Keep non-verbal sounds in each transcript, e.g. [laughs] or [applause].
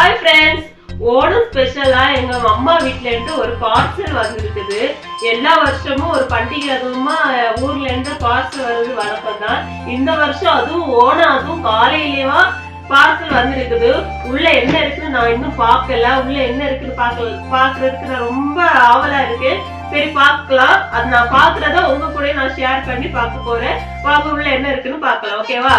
Hi friends Onam ஸ்பெஷலா எங்க அம்மா வீட்ல இருந்து ஒரு பார்சல் வந்திருக்குது. எல்லா வருஷமும் ஒரு பண்டிகை அதுவுமா ஊர்ல இருந்து பார்சல் வருது வழக்கம் தான். இந்த வருஷம் அதுவும் ஓணம் அதுவும் காலையிலேவா பார்சல் வந்திருக்குது. உள்ள என்ன இருக்குன்னு நான் இன்னும் பார்க்கல. உள்ள என்ன இருக்குன்னு பார்க்கல பாக்குறதுக்கு நான் ரொம்ப ஆவலா இருக்கு சரி பார்க்கலாம். அது நான் பாக்குறத உங்க கூட நான் ஷேர் பண்ணி பார்க்க போறேன். வாங்க உள்ள என்ன இருக்குன்னு பார்க்கலாம். ஓகேவா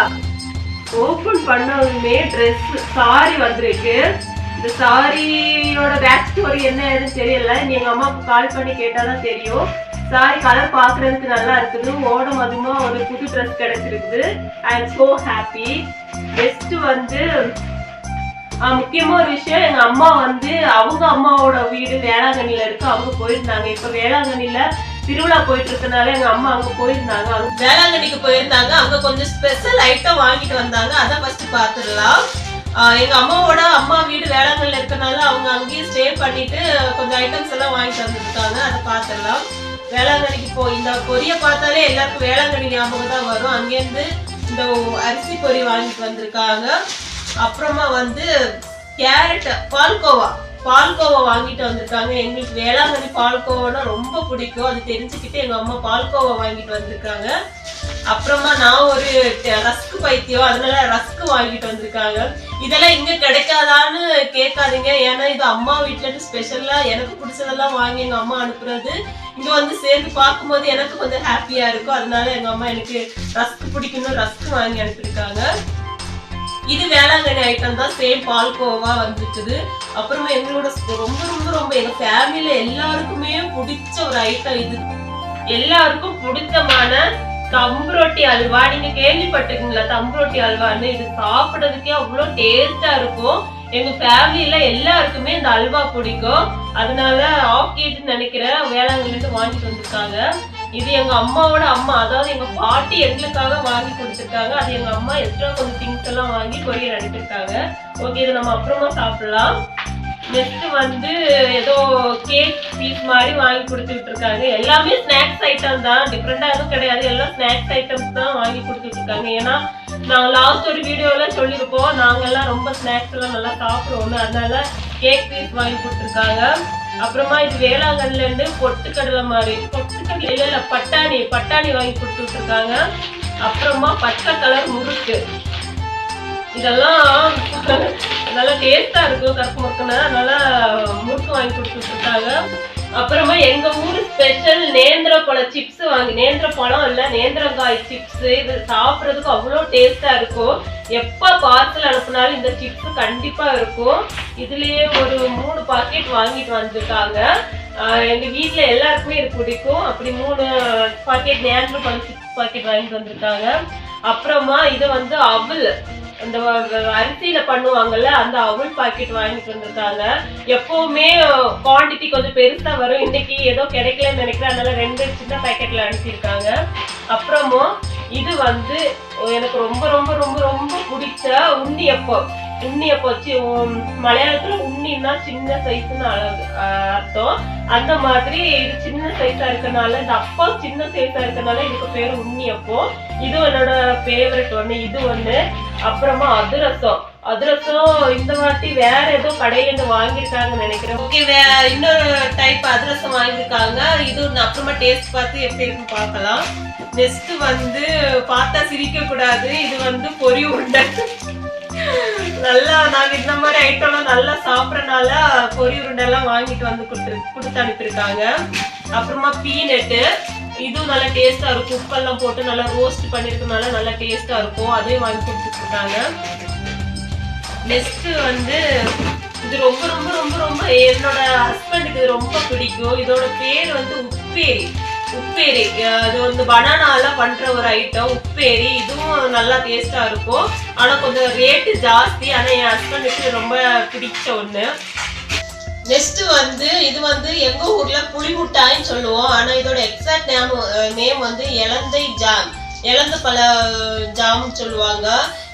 ஓப்பன் பண்ணவுமே ட்ரெஸ் சாரி வந்திருக்கு. இந்த சாரியோட பேக் ஸ்டோரி என்ன ஏதுன்னு தெரியல. நீ எங்க அம்மாவுக்கு கால் பண்ணி கேட்டாதான் தெரியும். சாரி கலர் பார்க்குறதுக்கு நல்லா இருக்குது. ஓடம் அதுமா ஒரு புது ட்ரெஸ் கிடைச்சிருக்குது. I am so happy next வந்து ஆஹ் முக்கியமா ஒரு விஷயம் எங்க அம்மா வந்து அவங்க அம்மாவோட வீடு வேளாங்கண்ணில இருக்கு. அவங்க போயிருந்தாங்க இப்ப வேளாங்கண்ணில திருவிழா போயிட்டு இருக்கனால எங்க அம்மா அங்க போயிருந்தாங்க. அங்க வேளாங்கண்ணிக்கு போயிருந்தாங்க. அங்க கொஞ்சம் ஸ்பெஷல் ஐட்டம் வாங்கிட்டு வந்தாங்க. அதான் ஃபர்ஸ்ட் பாத்துடலாம். எங்க அம்மாவோட அம்மா வீடு வேளாங்கண்ணில இருக்கனால அவங்க அங்கேயே ஸ்டே பண்ணிட்டு கொஞ்சம் ஐட்டம்ஸ் எல்லாம் வாங்கிட்டு வந்திருக்காங்க. அதை பாத்துடலாம். வேளாங்கண்ணிக்கு போய் இந்த பொரிய பார்த்தாலே எல்லாருக்கும் வேளாங்கண்ணி ஞாபகம் தான் வரும். அங்கேருந்து இந்த அரிசி பொரி வாங்கிட்டு வந்திருக்காங்க. அப்புறமா வந்து கேரட் பால்கோவா. பால்கோவா வாங்கிட்டு வந்திருக்காங்க. எங்களுக்கு வேளாங்கண்ணி பால்கோவானா ரொம்ப பிடிக்கும். அது தெரிஞ்சுக்கிட்டு எங்க அம்மா பால்கோவா வாங்கிட்டு வந்திருக்காங்க. அப்புறமா நான் ஒரு ரஸ்க் பைத்தியம். அதனால ரஸ்க் வாங்கிட்டு வந்திருக்காங்க. இதெல்லாம் இங்க கிடைக்காதான்னு கேட்காதீங்க. ஏன்னா இது அம்மா வீட்டுல இருந்து ஸ்பெஷலா எனக்கு பிடிச்சதெல்லாம் வாங்கி எங்க அம்மா அனுப்புறது. இங்க வந்து சேர்ந்து பார்க்கும்போது எனக்கு கொஞ்சம் ஹாப்பியா இருக்கும். அதனால எங்க அம்மா எனக்கு ரஸ்க் பிடிக்கணும் ரஸ்க் வாங்கி அனுப்பியிருக்காங்க. இது வேளாங்கண்ணி ஐட்டம் தான் சேம் பால்கோவா வந்துச்சுது அப்புறமா எங்களோட ரொம்ப ரொம்ப ரொம்ப எங்க ஃபேமிலியில எல்லாருக்குமே பிடிச்ச ஒரு ஐட்டம் இது. எல்லாருக்கும் பிடிச்சமான கம்பு ரொட்டி அல்வா. நீங்க கேள்விப்பட்டிருக்கீங்களா கம்பு ரொட்டி அல்வான்னு? இது சாப்பிடறதுக்கே அவ்வளோ டேஸ்டா இருக்கும். எங்க ஃபேமிலியில எல்லாருக்குமே இந்த அல்வா பிடிக்கும். அதனால ஆஃப் கேட்டுன்னு நினைக்கிறேன். வேளாங்கண்ணில வாங்கிட்டு வந்திருக்காங்க. இது எங்க அம்மாவோட அம்மா. அதாவது எங்க பாட்டி எங்களுக்காக வாங்கி கொடுத்துருக்காங்க. அது எங்க அம்மா எக்ஸ்ட்ரா கொஞ்சம் திங்ஸ் எல்லாம் வாங்கி கொரியர் அனுப்பியிருக்காங்க. ஓகே இதை நம்ம அப்புறமா சாப்பிடலாம். நெக்ஸ்ட் வந்து ஏதோ கேக் பீஸ் மாதிரி வாங்கி கொடுத்துட்டு இருக்காங்க. எல்லாமே ஸ்நாக்ஸ் ஐட்டம் தான். டிஃப்ரெண்டா எதுவும் கிடையாது. எல்லாம் ஸ்நாக்ஸ் ஐட்டம்ஸ் தான் வாங்கி கொடுத்துட்டு இருக்காங்க. ஏன்னா நாங்க லாஸ்ட் ஒரு வீடியோல சொல்லியிருப்போம். நாங்க எல்லாம் ரொம்ப ஸ்நாக்ஸ் எல்லாம் நல்லா சாப்பிடுவோம். அதனால கேக் பீஸ் வாங்கி கொடுத்துருக்காங்க. அப்புறமா இது வேளாங்கண்ணில இருந்து பொட்டுக்கடலை மாதிரி பொட்டுக்கடலை இல்ல இல்ல பட்டாணி பட்டாணி வாங்கி கொடுத்துட்டு இருக்காங்க அப்புறமா பச்சை கலர் முறுக்கு. இதெல்லாம் [laughs] நல்லா டேஸ்டா இருக்கும் கருப்பு முறுக்குன்னு அதனால முறுக்கு வாங்கி கொடுத்துட்டு இருக்காங்க அப்புறமா எங்க ஊர் ஸ்பெஷல் நேந்திர பழம் சிப்ஸ் வாங்கி நேந்திர பழம் இல்ல நேந்திரங்காய் சிப்ஸ் இது சாப்பிட்றதுக்கு அவ்வளோ டேஸ்டா இருக்கும். எப்ப பார்சல் அனுப்புனாலும் இந்த சிப்ஸ் கண்டிப்பா இருக்கும். இதுலயே ஒரு மூணு பாக்கெட் வாங்கிட்டு வந்திருக்காங்க எங்க வீட்டுல எல்லாருக்குமே இது பிடிக்கும். அப்படி மூணு பாக்கெட் நேந்திர பழம் சிப்ஸ் பாக்கெட் வாங்கிட்டு வந்திருக்காங்க. அப்புறமா இது வந்து அவல் அந்த வ- அரிசியில பண்ணுவாங்கல்ல அந்த அவல் பாக்கெட் வாங்கிட்டு வந்திருக்காங்க. எப்பவுமே குவான்டிட்டி கொஞ்சம் பெருசா வரும். இன்னைக்கு ஏதோ கிடைக்கலன்னு நினைக்கிறேன். அதனால ரெண்டு சின்ன பாக்கெட்ல அனுப்பியிருக்காங்க. அப்புறமும் இது வந்து எனக்கு ரொம்ப ரொம்ப ரொம்ப ரொம்ப பிடிச்ச உண்ணியப்பம் உண்ணியப்பம் வச்சு மலையாளத்துல உண்ணின்னா சின்ன சைஸ்னு அஹ் அர்த்தம். அந்த மாதிரி இது சின்ன சைஸா இருக்கனால இந்த அப்பம் சின்ன சைஸா இருக்கனால இதுக்கு பேர் உண்ணியப்பம் இது என்னோட ஃபேவரட் ஒன்று இது ஒன்று அப்புறமா அதிரசம். அதிரசம் இந்த வாட்டி வேற ஏதோ கடையில இருந்து நினைக்கிறேன். ஓகே இன்னொரு டைப் அதிரசம் வாங்கியிருக்காங்க. இது அப்புறமா டேஸ்ட் பார்த்து எப்படி இருக்குன்னு பார்க்கலாம். நெக்ஸ்ட் வந்து பார்த்தா சிரிக்க கூடாது. இது வந்து பொரி உருண்டை. நல்லா நாங்க இந்த மாதிரி ஐட்டம்லாம் நல்லா சாப்பிட்றனால பொறி உருண்டை எல்லாம் வாங்கிட்டு வந்து கொடுத்து கொடுத்து அனுப்பியிருக்காங்க. அப்புறமா பீனட்டு இதுவும் நல்லா டேஸ்டா இருக்கும். உப்பெல்லாம் போட்டு நல்லா ரோஸ்ட் பண்ணிருக்கனால நல்லா டேஸ்டா இருக்கும். அதையும் வாங்கி கொடுத்துருக்காங்க நெக்ஸ்ட் வந்து இது ரொம்ப ரொம்ப ரொம்ப ரொம்ப என்னோட ஹஸ்பண்டுக்கு இது ரொம்ப பிடிக்கும். இதோட பேர் வந்து உப்பேரி. உப்பேரி. அது வந்து பனானால பண்ற ஒரு ஐட்டம் உப்பேரி. இதுவும் நல்லா டேஸ்டா இருக்கும். ஆனா கொஞ்சம் ரேட்டு ஜாஸ்தி. ஆனா என் ஹஸ்பண்டுக்கு ரொம்ப பிடிச்ச ஒண்ணு. நெக்ஸ்ட் வந்து இது வந்து எங்க ஊர்ல புளி முட்டாய்ன்னு சொல்லுவோம். ஆனா இதோட எக்ஸாக்ட் நேம் நேம் வந்து இலந்தை ஜாம். இலந்த பழ ஜாம்னு சொல்லுவாங்க.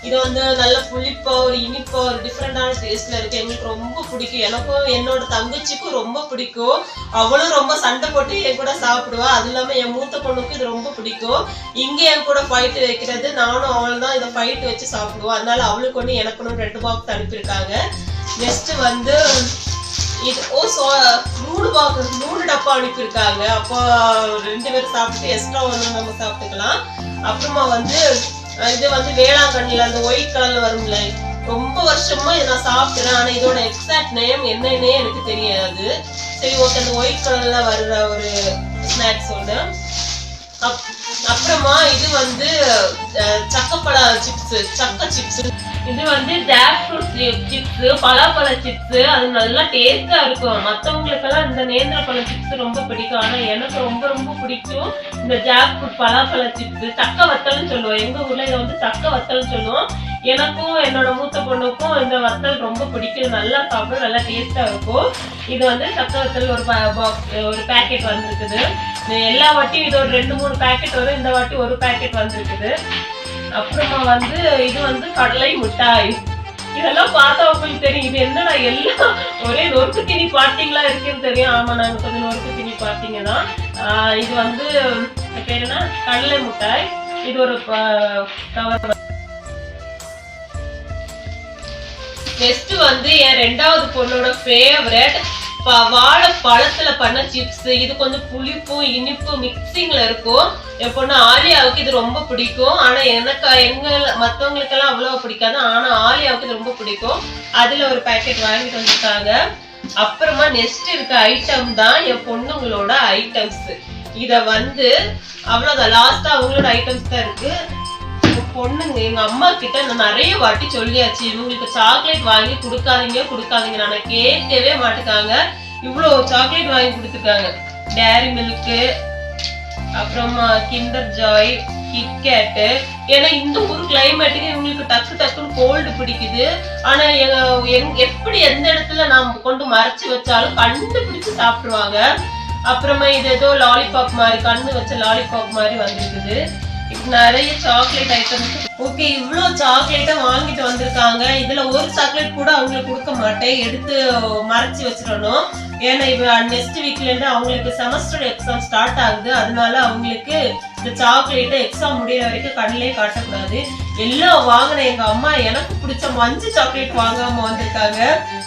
இது வந்து நல்ல புளிப்பா ஒரு இனிப்பா ஒரு டிஃப்ரெண்டான டேஸ்ட்ல இருக்கு. எங்களுக்கு ரொம்ப பிடிக்கும். எனக்கும் என்னோட தங்கச்சிக்கும் ரொம்ப பிடிக்கும். அவளும் ரொம்ப சண்டை போட்டு என் கூட சாப்பிடுவா. அது இல்லாம என் மூத்த பொண்ணுக்கு இது ரொம்ப பிடிக்கும். இங்க என் கூட ஃபைட் வைக்கிறது நானும் அவளும் தான் இதை ஃபைட் வச்சு சாப்பிடுவோம். அதனால அவளுக்கு ஒன்று எனக்கு ஒன்று ரெண்டு பாக்ஸ் அனுப்பியிருக்காங்க. நெக்ஸ்ட் வந்து இது ஓ சோ மூணு பாக்ஸ் மூணு டப்பா அனுப்பியிருக்காங்க. அப்போ ரெண்டு பேரும் சாப்பிட்டு எக்ஸ்ட்ரா ஒன்று நம்ம சாப்பிட்டுக்கலாம். அப்புறமா வந்து இது வந்து வேளாங்கண்ணில் அந்த ஒயிட் கலர்ல வரும்ல. ரொம்ப வருஷமா இதை நான் சாப்பிட்றேன் ஆனால் இதோட எக்ஸாக்ட் நேம் என்னன்னே எனக்கு தெரியாது. சரி ஓகே அந்த ஒயிட் கலர்ல வர்ற ஒரு ஸ்நாக்ஸ் ஒன்று அப்புறமா இது வந்து சக்கப்பழ சிப்ஸ் சக்க சிப்ஸ் இது வந்து ஜாக் ஃப்ரூட் சிப்ஸ் பலாப்பழ சிப்ஸ் அது நல்லா டேஸ்டா இருக்கும். மற்றவங்களுக்கெல்லாம் இந்த நேந்திர பழ சிப்ஸ் ரொம்ப பிடிக்கும். ஆனா எனக்கு ரொம்ப ரொம்ப பிடிக்கும் இந்த ஜாக் ஃப்ரூட் பலாப்பழ சிப்ஸ் சக்க வத்தல்னு சொல்லுவோம். எங்க ஊர்ல இதை வந்து சக்க வத்தல்னு சொல்லுவோம். எனக்கும் என்னோட மூத்த பொண்ணுக்கும் இந்த வத்தல் ரொம்ப பிடிக்கும். நல்லா சாப்பிடும் நல்லா டேஸ்டா இருக்கும். இது வந்து சக்க வத்தல் ஒரு பாக்ஸ் ஒரு பேக்கெட் வந்திருக்குது. எல்லா வாட்டியும் இது ஒரு ரெண்டு மூணு பேக்கெட் வரும். இந்த வாட்டி ஒரு பேக்கெட் வந்திருக்குது. அப்புறமா வந்து இது வந்து கடலை மிட்டாய். இதெல்லாம் பார்த்தா உங்களுக்கு தெரியும். இது என்னடா எல்லாம் ஒரே நொறுக்கு திணி பாட்டிங்களா இருக்குன்னு தெரியும். ஆமா நாங்க கொஞ்சம் நொறுக்கு திணி பாட்டிங்க ஆஹ் இது வந்து பேர் என்ன? கடலை மிட்டாய். இது ஒரு கவர் நெக்ஸ்ட் வந்து என் ரெண்டாவது பொண்ணோட ஃபேவரட் வாழை பழத்துல பண்ண சிப்ஸ் இது கொஞ்சம் புளிப்பும் இனிப்பு மிக்சிங்ல இருக்கும். என் பொண்ணு ஆலியாவுக்கு இது ரொம்ப பிடிக்கும். ஆனா எனக்கு எங்க மத்தவங்களுக்கெல்லாம் அவ்வளவு பிடிக்காது. ஆனா ஆலியாவுக்கு இது ரொம்ப பிடிக்கும். அதுல ஒரு பேக்கெட் வாங்கிட்டு வந்திருக்காங்க அப்புறமா நெக்ஸ்ட் இருக்க ஐட்டம் தான் என் பொண்ணுங்களோட ஐட்டம்ஸ் இத வந்து அவ்வளவுதான். லாஸ்டா அவங்களோட ஐட்டம்ஸ் தான் இருக்கு. பொண்ணுங்க எங்க அம்மா கிட்ட நான் நிறைய வாட்டி சொல்லியாச்சு இவங்களுக்கு சாக்லேட் வாங்கி கொடுக்காதீங்க கொடுக்காதீங்க. நான் கேட்கவே மாட்டுக்காங்க. இவ்வளோ சாக்லேட் வாங்கி கொடுத்துருக்காங்க. டேரி மில்க்கு அப்புறமா கிண்டர் ஜாய் கிட்கேட்டு ஏன்னா இந்த ஊர் கிளைமேட்டுக்கு இவங்களுக்கு டக்கு டக்குன்னு கோல்டு பிடிக்குது. ஆனா எங்க- எப்படி எந்த இடத்துல நாம் கொண்டு மறைச்சு வச்சாலும் கண்டுபிடிச்சு சாப்பிடுவாங்க. அப்புறமா இது ஏதோ லாலிபாப் மாதிரி கண்ணு வச்ச லாலிபாப் மாதிரி வந்திருக்குது. நிறைய சாக்லேட் ஐட்டம் ஓகே இவ்வளோ சாக்லேட்டை வாங்கிட்டு வந்திருக்காங்க. இதுல ஒரு சாக்லேட் கூட அவங்களுக்கு கொடுக்க மாட்டேன். எடுத்து மறைச்சு வச்சிடணும். ஏன்னா இப்போ நெக்ஸ்ட் வீக்ல இருந்து அவங்களுக்கு செமஸ்டர் எக்ஸாம் ஸ்டார்ட் ஆகுது. அதனால அவங்களுக்கு இந்த சாக்லேட்டை எக்ஸாம் முடியிற வரைக்கும் கண்ணிலே காட்டக்கூடாது. எல்லாம் வாங்கின எங்க அம்மா எனக்கு பிடிச்ச மஞ்சள் சாக்லேட் வாங்காம வந்திருக்காங்க.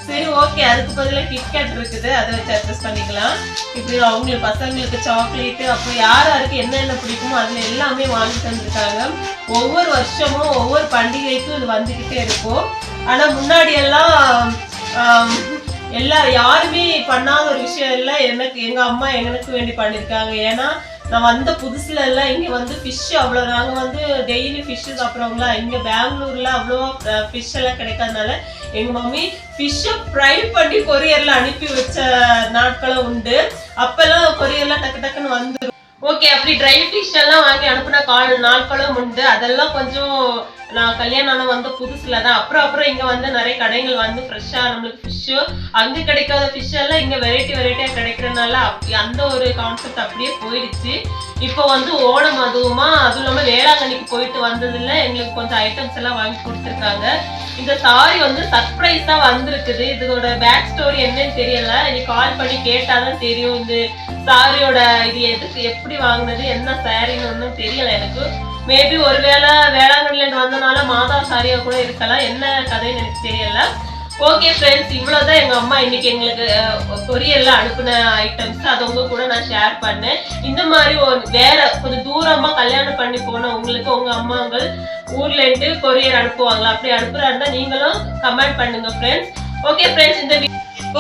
சரி ஓகே அதுக்கு பதிலாக கிட்கேட் இருக்குது. அதை வச்சு அட்ஜஸ்ட் பண்ணிக்கலாம். இப்படி அவங்களுக்கு பசங்களுக்கு சாக்லேட்டு அப்புறம் யார் யாருக்கு என்னென்ன பிடிக்குமோ அதில் எல்லாமே வாங்கி தந்துருக்காங்க. ஒவ்வொரு வருஷமும் ஒவ்வொரு பண்டிகைக்கும் இது வந்துக்கிட்டே இருக்கும். ஆனால் முன்னாடி எல்லாம் எல்லா யாருமே பண்ணாத ஒரு விஷயம் எல்லாம் எனக்கு எங்கள் அம்மா எனக்கு வேண்டி பண்ணியிருக்காங்க ஏன்னா நான் வந்த புதுசுல எல்லாம் இங்க வந்து ஃபிஷ் அவ்வளோ நாங்கள் வந்து டெய்லி ஃபிஷ் சாப்பிட்றவங்களா இங்க பெங்களூர்ல அவ்வளோ ஃபிஷ் எல்லாம் கிடைக்காதனால எங்க மம்மி ஃபிஷ்ஷை ஃப்ரை பண்ணி கொரியர்ல அனுப்பி வச்ச நாட்களும் உண்டு. அப்பெல்லாம் கொரியர்லாம் டக்கு டக்குன்னு வந்து ஓகே அப்படி ட்ரை ஃபிஷ் எல்லாம் வாங்கி அனுப்புன கால் நாட்களும் உண்டு. அதெல்லாம் கொஞ்சம் நான் கல்யாணம் வந்து வந்த புதுசுல தான். அப்புறம் அப்புறம் இங்க வந்து நிறைய கடைகள் வந்து ஃப்ரெஷ்ஷா நம்மளுக்கு ஃபிஷ்ஷு அங்க கிடைக்காத ஃபிஷ் எல்லாம் இங்க வெரைட்டி வெரைட்டியா கிடைக்கிறதுனால அப்படி அந்த ஒரு கான்செப்ட் அப்படியே போயிடுச்சு. இப்போ வந்து ஓணம் அதுவுமா அதுவும் இல்லாமல் வேளாங்கண்ணிக்கு போயிட்டு வந்ததுல எங்களுக்கு கொஞ்சம் ஐட்டம்ஸ் எல்லாம் வாங்கி கொடுத்துருக்காங்க. இந்த சாரி வந்து சர்ப்ரைஸா வந்திருக்குது. இதோட பேக் ஸ்டோரி என்னன்னு தெரியல. நீ கால் பண்ணி கேட்டாதான் தெரியும். இந்த சாரியோட இது எதுக்கு எப்படி வாங்கினது என்ன சாரின்னு ஒன்றும் தெரியல எனக்கு. மேபி ஒருவேளை வேளாங்கண்ணில வந்தனால மாதா சாரியா கூட இருக்கலாம். என்ன கதைன்னு எனக்கு தெரியல. ஓகே ஃப்ரெண்ட்ஸ் இவ்வளோதான் எங்கள் அம்மா இன்னைக்கு எங்களுக்கு கொரியர்ல அனுப்புன ஐட்டம்ஸ் அது உங்க கூட நான் ஷேர் பண்ணேன். இந்த மாதிரி ஒரு வேற கொஞ்சம் தூரமாக கல்யாணம் பண்ணி போன உங்களுக்கு உங்கள் அம்மாங்கள் ஊர்லேருந்து கொரியர் அனுப்புவாங்களா? அப்படி அனுப்புறா இருந்தால் நீங்களும் கமெண்ட் பண்ணுங்க ஃப்ரெண்ட்ஸ் ஓகே ஃப்ரெண்ட்ஸ் இந்த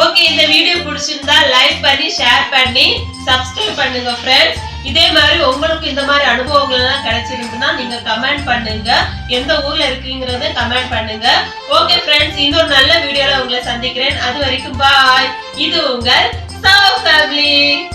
ஓகே இந்த வீடியோ பிடிச்சிருந்தா லைக் பண்ணி ஷேர் பண்ணி சப்ஸ்கிரைப் பண்ணுங்க ஃப்ரெண்ட்ஸ் இதே மாதிரி உங்களுக்கு இந்த மாதிரி அனுபவங்கள் எல்லாம் கிடைச்சிருந்துன்னா நீங்க கமெண்ட் பண்ணுங்க. எந்த ஊர்ல இருக்கீங்கறத கமெண்ட் பண்ணுங்க. ஓகே ஃப்ரெண்ட்ஸ் இன்னொரு நல்ல வீடியோல உங்களை சந்திக்கிறேன். அது வரைக்கும் பாய் இது உங்கள் சவ ஃபேமிலி